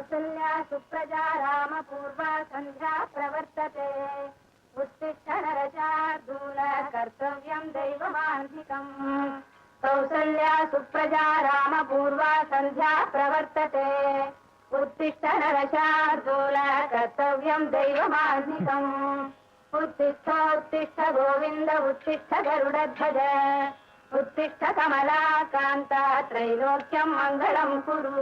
कौसल्या सुप्रजा रामपूर्वा सन्ध्या प्रवर्तते उत्तिष्ठ नरशार्दूल कर्तव्यम् दैवमान्धिकम् कौसल्या सुप्रजा रामपूर्वा सन्ध्या प्रवर्तते उत्तिष्ठ नरशार्दूल कर्तव्यम् दैवमान्धिकम् उत्तिष्ठ उत्तिष्ठ गोविन्द उत्तिष्ठ गरुडध्वज उत्तिष्ठ कमलाकान्ता त्रैलोक्यम् मङ्गलम् कुरु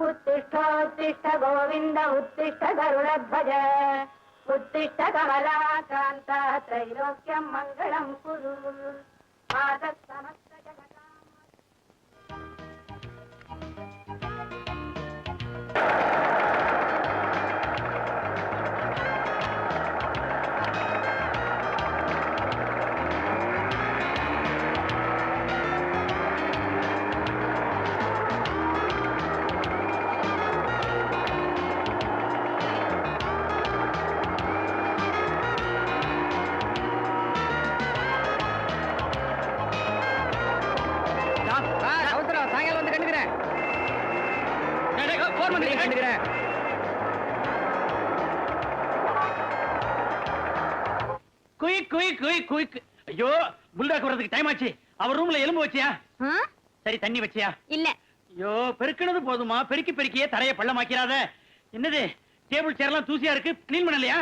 उत्तिष्ठोत्तिष्ठ गोविन्द उत्तिष्ठ गरुडध्वज उत्तिष्ठ कमलाकान्ता त्रैलोक्यम् मङ्गलम् कुरु मातः கண்டுக்கிறேன் குயிக் குயிக் குயிக் குயிக் ஐயோ புல்டாக் வர்றதுக்கு டைம் ஆச்சு. அவர் ரூம்ல எலும்பு வச்சியா? சரி தண்ணி வச்சியா? இல்ல. ஐயோ பெருக்கினது போதுமா? பெருக்கி பெருக்கியே தரைய பள்ளமாக்கிறாத. என்னது டேபிள் சேர் எல்லாம் தூசியா இருக்கு? க்ளீன் பண்ணலையா?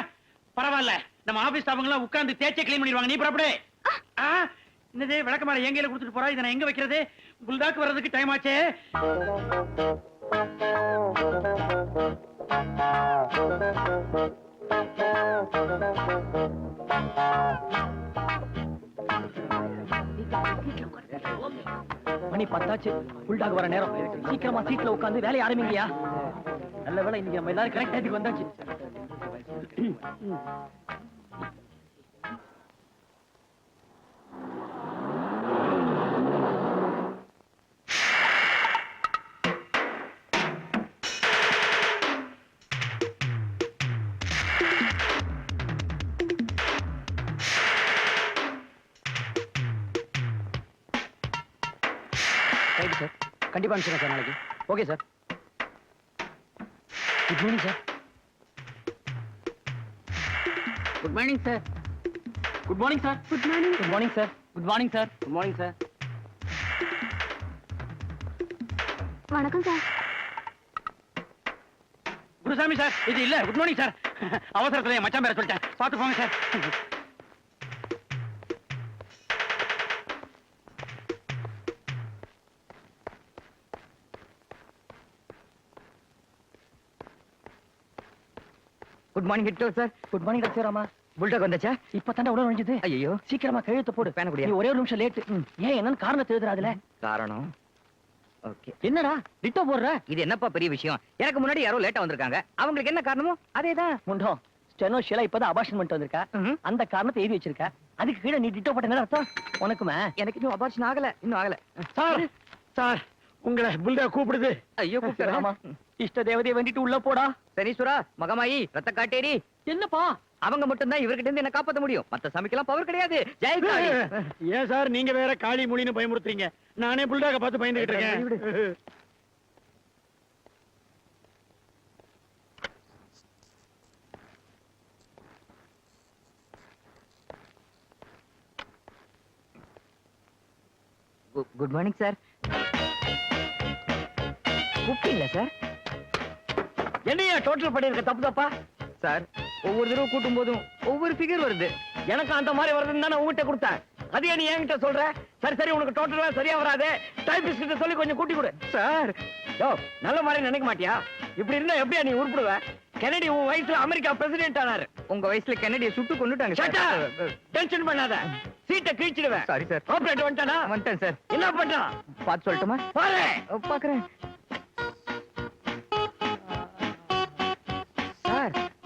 பரவாயில்ல. நம்ம ஆபீஸ் ஸ்டாஃபுங்க எல்லாம் உட்கார்ந்து தேய்ச்சே க்ளீன் பண்ணிடுவாங்க. நீ புறப்படு. என்னது விளக்கமாற எங்கையில கொடுத்துட்டு போறா? இதை நான் எங்க வைக்கிறது? புல்டாக் வர்றதுக்கு டைம் ஆச்சே. மணி பத்தாச்சு. புல்டாக வர நேரம். சீக்கிரமா சீட்ல உட்காந்து வேலையை ஆரம்பிங்கயா நல்ல வேலை இன்னைக்கு நம்ம எல்லாரும் கரெக்ட் டைத்துக்கு வந்தாச்சு. கண்டிப்பா அனுப்பிச்சிடுறேன் சார் நாளைக்கு. Okay sir good morning sir good morning sir good morning sir good morning good morning sir good morning sir good morning sir வணக்கம் சார் குருசாமி சார் இது இல்ல. குட் மார்னிங் சார் அவசரத்துல மச்சான் பேர சொல்லிட்டேன். பார்த்து போங்க sir good morning head sir good morning doctor Rama bulldog வந்தாச்சா? இப்ப தாண்டா உடனே நுழைஞ்சது. ஐயோ சீக்கிரமா கையெழுத்து போடு. பேன குடியா? ஒரே ஒரு நிமிஷம் லேட் ஏன் என்னன்னு காரணத்தை எழுதுறாதுல? காரணம்? ஓகே. என்னடா? டிட்டோ போடுற? இது என்னப்பா பெரிய விஷயம்? எனக்கு முன்னாடி யாரோ லேட்டா வந்திருக்காங்க. அவங்களுக்கு என்ன காரணமோ? அதேதான். முண்டம் ஸ்டெனோ ஷீலா இப்பதான் அபார்ஷன் பண்ணிட்டு வந்திருக்கா. அந்த காரணத்தை எழுதி வச்சிருக்க. அதுக்கு கீழே நீ டிட்டோ போட்ட அர்த்தம்? உனக்குமே? எனக்கு இன்னும் அபார்ஷன் ஆகல. இன்னும் ஆகல. சார்! சார்! உங்களை புல்டா கூப்பிடுது. ஐயோ கூப்பிடுறாமா இஷ்ட தேவதையை வேண்டிட்டு உள்ள போடா. சனீஸ்வரா மகமாயி ரத்த காட்டேரி. என்னப்பா? அவங்க மட்டும் தான் இவர்கிட்ட இருந்து என்ன காப்பாத்த முடியும். மத்த சாமிக்கெல்லாம் பவர் கிடையாது. ஜெய் காளி. ஏன் சார் நீங்க வேற காளி மொழின்னு பயமுறுத்துறீங்க. நானே புல்டாக பார்த்து பயந்துகிட்டு இருக்கேன். Good morning sir sir? என்னையா டோட்டல் பண்ணிருக்க? தப்பு தப்பா? சார் ஒவ்வொரு தடவை கூட்டும் போதும் ஒவ்வொரு ஃபிகர் வருது. எனக்கு அந்த மாதிரி வருதுன்னு தானே உங்ககிட்ட கொடுத்தேன். அதையே நீ என்கிட்ட சொல்ற? சரி சரி உனக்கு டோட்டலா சரியா வராது. டைபிஸ்ட் கிட்ட சொல்லி கொஞ்சம் கூட்டி கொடு. சார். யோ நல்ல மாதிரி நினைக்க மாட்டியா? இப்படி இருந்தா எப்படியா நீ உருப்பிடுவ? கெனடி உன் வயசுல அமெரிக்கா பிரசிடென்ட் ஆனாரு. உங்க வயசுல கென்னடியை சுட்டு கொண்டுட்டாங்க டென்ஷன் பண்ணாத. சீட்டை கிழிச்சிடுவேன். சாரி சார் ஆப்ரேட் வந்துட்டானா? வந்துட்டேன் சார் என்ன பண்றான்? பார்த்து சொல்லட்டுமா? பாரு! பாக்குறேன்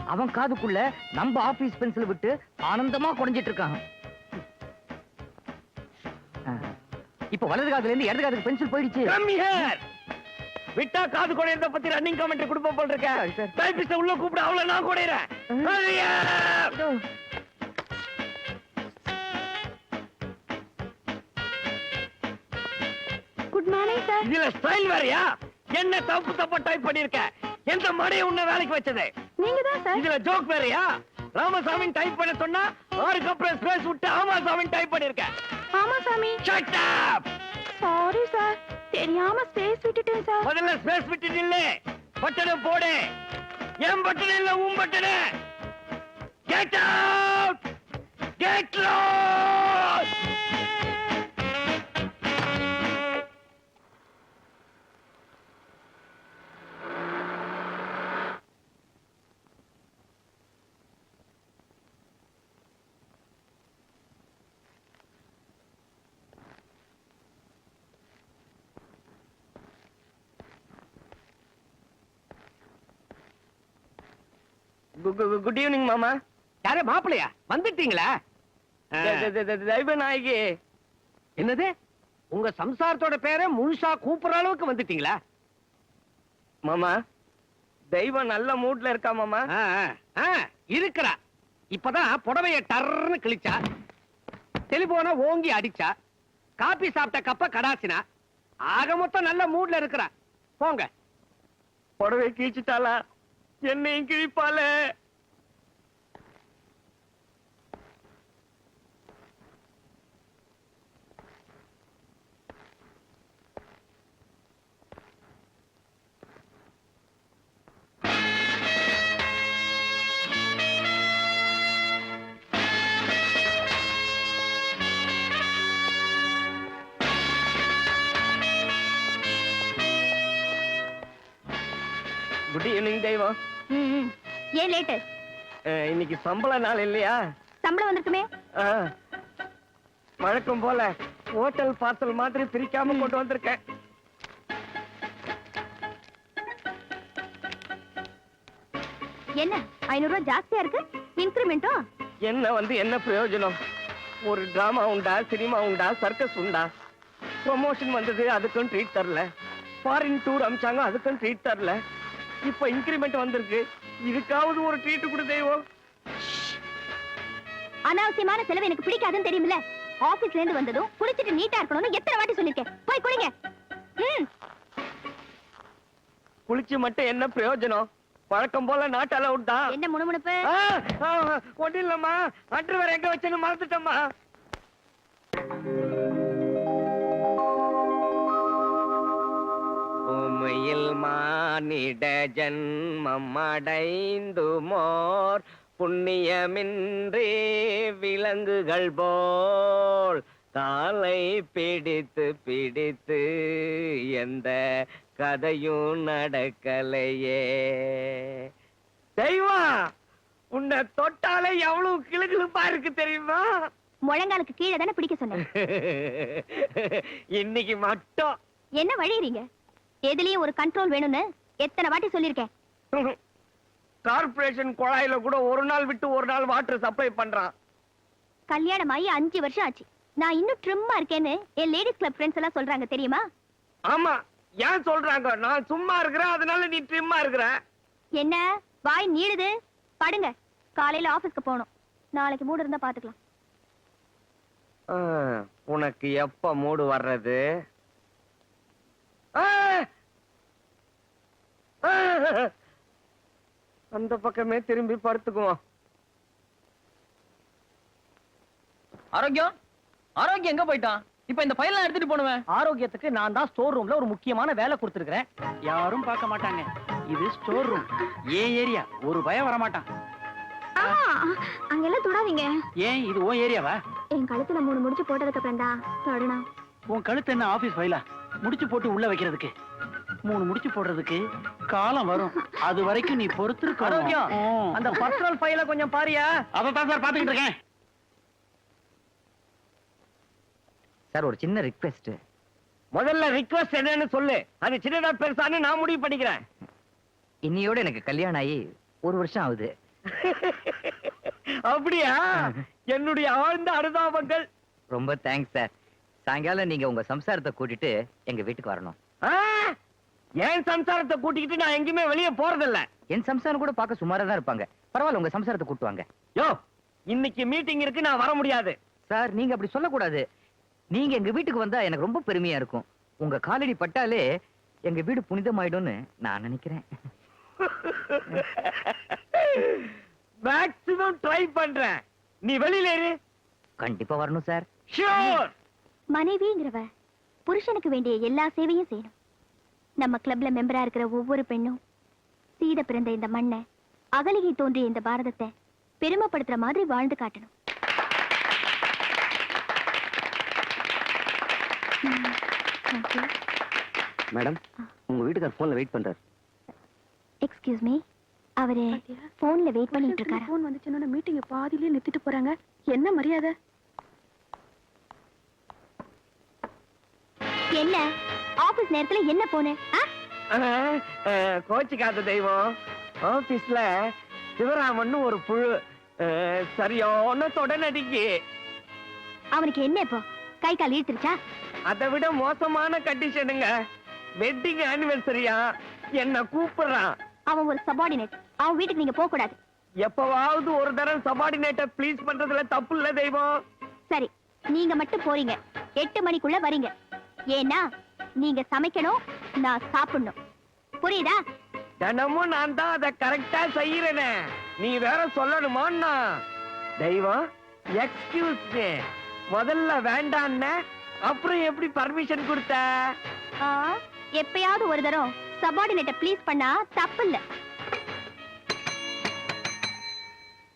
அவன் காதுக்குள்ள நம்ம ஆபீஸ் பென்சில் விட்டு ஆனந்தமா குறைஞ்சிட்டு இருக்கான். ஆ. இப்ப வலது காதுல இருந்து இடது காதுக்கு பென்சில் போயிடுச்சு. விட்டா காது குடையறத பத்தி ரன்னிங் கமெண்ட் கொடுப்ப போல் இருக்க. டைபிஸ்ட உள்ள கூப்பிட அவ்வளவு நான் குடையறேன்! குட் மார்னிங் சார் இதுல ஸ்டைல் வேறயா? என்ன தப்பு தப்பா டைப் பண்ணிருக்க எந்த மடைய உன்னை வேலைக்கு வச்சது? நீங்க தான் சார்? இதுல ஜோக் வேறயா? ராமசாமி டைப் பண்ண சொன்னா ஆறுக்கு அப்புறம் ஸ்பேஸ் விட்டு ஆமாசாமி டைப் பண்ணிருக்க ஆமா சாமி Shut up! Sorry sir. தெரியாம ஸ்பேஸ் விட்டுட்டேன் சார். முதல்ல ஸ்பேஸ் விட்டு நில்லு. பட்டனை போடு. என் பட்டனை இல்ல உன் பட்டனை. Get out get lost good evening மாமா. யாரே மாப்பிளையா வந்துட்டீங்களா? தெய்வநாயகி என்னது? உங்க சம்சாரத்தோட பேரை முழுசா கூப்பிடுற அளவுக்கு வந்துட்டீங்களா? மாமா தெய்வம் நல்ல மூட்ல இருக்கா மாமா? இருக்கிறா. இப்பதான் புடவைய டர்னு கிழிச்சா டெலிபோன ஓங்கி அடிச்சா காபி சாப்பிட்ட கப்ப கடாசினா ஆக மொத்தம் நல்ல மூட்ல இருக்கிறா. போங்க. புடவை கீழ்ச்சிட்டாளா என்னையும் கிழிப்பால குட்டி ஈவினிங் தெய்வம் ஏன் லேட்டு இன்னைக்கு சம்பள நாள் இல்லையா? சம்பளம் வந்திருக்குமே. வழக்கம் போல ஹோட்டல் பார்சல் மாதிரி பிரிக்காம கொண்டு வந்திருக்கேன். என்ன? ஐநூறு ரூபாய் ஜாஸ்தியா இருக்கு? இன்கிரிமெண்ட்டும் என்ன வந்து என்ன பிரயோஜனம்? ஒரு டிராமா உண்டா சினிமா உண்டா சர்க்கஸ் உண்டா? ப்ரொமோஷன் வந்தது அதுக்கும் ட்ரீட் தரல. ஃபாரின் டூர் அமிச்சாங்க அதுக்கும் ட்ரீட் தரல. இப்ப இன்கிரிமெண்ட் வந்திருக்கு. இதுக்காவது ஒரு ட்ரீட் கொடு தெய்வம். அனாவசியமான செலவு எனக்கு பிடிக்காதுன்னு தெரியுமில்ல ஆபீஸ்ல இருந்து வந்ததும் குளிச்சிட்டு நீட்டா இருக்கணும்னு எத்தனை வாட்டி சொல்லிருக்கேன் போய் குளிங்க. ம். குளிச்சு மட்டும் என்ன பிரயோஜனம்? வழக்கம் போல நாட்டால உண்டா என்ன முணுமுணுப்பு? ஒன்றும் இல்லம்மா. அன்று வேற எங்க வச்சேன்னு மறந்துட்டம்மா. உமையில் மானிட ஜன்மம் அடைந்து மோர் புண்ணியமின்றி விலங்குகள் போல் காலை பிடித்து பிடித்து எந்த கதையும் நடக்கலையே. தெய்வம் உன்னை தொட்டாலே எவ்வளவு கிளுகிளுப்பா இருக்கு தெரியுமா? முழங்காலுக்கு கீழே தானே பிடிக்க சொன்னேன். இன்னைக்கு மட்டும். என்ன வழியறீங்க? எதுலயும் ஒரு கண்ட்ரோல் வேணும்னு எத்தனை வாட்டி சொல்லிருக்கேன் கார்ப்பரேஷன் குழாயில கூட ஒரு நாள் விட்டு ஒரு நாள் வாட்டர் சப்ளை பண்றான். கல்யாணம் ஆகி அஞ்சு வருஷம் ஆச்சு. நான் இன்னும் ட்ரிம்மா இருக்கேன்னு என் லேடிஸ் கிளப் ஃப்ரெண்ட்ஸ் எல்லாம் சொல்றாங்க தெரியுமா? ஆமா ஏன் சொல்றாங்க? நான் சும்மா இருக்கிறேன் அதனால நீ ட்ரிம்மா இருக்கிற. என்ன? வாய் நீளுது. படுங்க. காலையில ஆபீஸ்க்கு போகணும். நாளைக்கு மூடு இருந்தா பாத்துக்கலாம். உனக்கு எப்ப மூடு வர்றது? அந்த பக்கமே திரும்பி படுத்துக்குவோம். ஆரோக்கியம்? ஆரோக்கியம் எங்க போயிட்டான்? இப்ப இந்த ஃபைல்லாம் எடுத்துட்டு போனுவேன் ஆரோக்கியத்துக்கு நான் தான் ஸ்டோர் ரூம்ல ஒரு முக்கியமான வேலை கொடுத்துருக்கேன் யாரும் பார்க்க மாட்டாங்க. இது ஸ்டோர் ரூம் ஏன் ஏரியா. ஒரு பயம் வர மாட்டான் அங்கெல்லாம் தொடாதீங்க. ஏன்? இது உன் ஏரியாவா? என் கழுத்துல மூணு முடிச்சு போட்டதுக்கு அப்புறம் தான். தொடணும் உன் கழுத்து என்ன ஆபீஸ் ஃபைலா முடிச்சு போட்டு உள்ள வைக்கிறதுக்கு. மூணு முடிச்சு போடுறதுக்கு. காலம் வரும். அது வரைக்கும் நீ பொறுத்திருக்க ஆரோக்கியம். அந்த பர்சனல் ஃபைல கொஞ்சம் பாரியா. அதான் சார் பாத்துக்கிட்டு இருக்கேன். சார் ஒரு சின்ன ரிக்வெஸ்ட் முதல்ல ரிக்வெஸ்ட் என்னன்னு சொல்லு. அது சின்னதா பெருசான்னு நான் முடிவு பண்ணிக்கிறேன். இன்னையோட எனக்கு கல்யாணம் ஆகி ஒரு வருஷம் ஆகுது. அப்படியா? என்னுடைய ஆழ்ந்த அனுதாபங்கள். ரொம்ப தேங்க்ஸ் சார். சாயங்காலம் நீங்க உங்க சம்சாரத்தை கூட்டிட்டு எங்க வீட்டுக்கு வரணும்! என் சம்சாரத்தை கூட்டிக்கிட்டு நான் எங்கேயுமே வெளியே போறதில்ல. என் சம்சாரம் கூட பார்க்க சுமாரா தான் இருப்பாங்க. பரவாயில்ல உங்க சம்சாரத்தை கூட்டு வாங்க யோ இன்னைக்கு மீட்டிங் இருக்கு நான் வர முடியாது. சார் நீங்க அப்படி சொல்லக்கூடாது. நீங்க எங்க வீட்டுக்கு வந்தா எனக்கு ரொம்ப பெருமையா இருக்கும். உங்க காலடி பட்டாலே எங்க வீடு புனிதமாயிடும்னு நான் நினைக்கிறேன். மேக்ஸிமம் ட்ரை பண்றேன். நீ வெளியில இரு. கண்டிப்பா வரணும் சார். ஷூர் மனைவிங்கிறவ புருஷனுக்கு வேண்டிய எல்லா சேவையும் செய்யணும். நம்ம கிளப்ல மெம்பரா இருக்கிற ஒவ்வொரு பெண்ணும் சீத பிறந்த இந்த மண்ணை அகலிகை தோன்றிய இந்த பாரதத்தை பெருமைப்படுத்துற மாதிரி வாழ்ந்து காட்டணும். மேடம் உங்க வீட்டுக்கார் போன்ல வெயிட் பண்றாரு. எக்ஸ்கியூஸ் மீ அவரு போன்ல வெயிட் பண்ணிட்டு இருக்காரு? போன் வந்துச்சுன்னா மீட்டிங் பாதியிலே நிறுத்திட்டு போறாங்க. என்ன மரியாதை? என்ன? ஆபீஸ் நேரத்துல என்ன போன? கோச்சிக்காத தெய்வம். ஆபீஸ்ல சிவராமன் ஒரு புழு சரியான தொடநடிக்கு. அவனுக்கு என்ன இப்போ? கை கால் இழுத்துருச்சா? அதை விட மோசமான கண்டிஷனுங்க. வெட்டிங் ஆனிவர்சரியா? என்ன கூப்பிடுறான். அவன் ஒரு சபார்டினேட் அவன் வீட்டுக்கு நீங்க போக கூடாது எப்பவாவது ஒரு தரம் சபார்டினேட்ட ப்ளீஸ் பண்றதுல தப்பு இல்ல தெய்வம். சரி நீங்க மட்டும் போறீங்க. எட்டு மணிக்குள்ள வரீங்க. ஏன்னா நீங்க சமைக்கணும் நான் சாப்பிடணும். புரியுதா? தினமும் நான் தான் அதை கரெக்டா செய்யறேனே. நீ வேற சொல்லணுமான்னா தெய்வம் எக்ஸ்கியூஸ் மீ முதல்ல வேண்டான்ன அப்புறம் எப்படி பர்மிஷன் கொடுத்த? ஆ, எப்பயாவது ஒரு தரம். சபார்டினேட்ட ப்ளீஸ் பண்ணா தப்பு இல்ல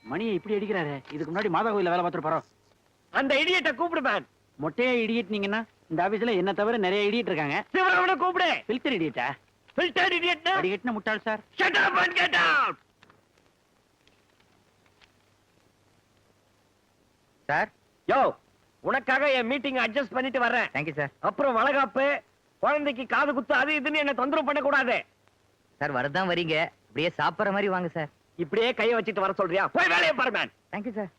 மணியை இப்படி அடிக்கிறாரு. இதுக்கு முன்னாடி மாதா கோயில்ல வேலை பார்த்துட்டு போறோம். அந்த இடியட்ட கூப்பிடு மேன் மொட்டையா இடியட் நீங்கன்னா இந்த ஆபீஸ்ல என்ன தவிர நிறைய இடியட் இருக்காங்க. சிவராமனை கூப்பிடு. ஃபில்டர் இடியட்டா ஃபில்டர் இடியட்னா அடிக்கட்டின முட்டாள் sir Shut up and get out! Sir யோ உனக்காக என் மீட்டிங் அட்ஜஸ்ட் பண்ணிட்டு வர்றேன். தேங்க்யூ சார் அப்புறம் வளகாப்பு குழந்தைக்கு காது குத்து அது இதுன்னு என்ன தொந்தரவு பண்ண கூடாது சார் வரதான் வரீங்க. அப்படியே சாப்பிடுற மாதிரி வாங்க சார் இப்படியே கைய வச்சுட்டு வர சொல்றியா? போய் வேலையை பாரு மேன் தேங்க்யூ சார்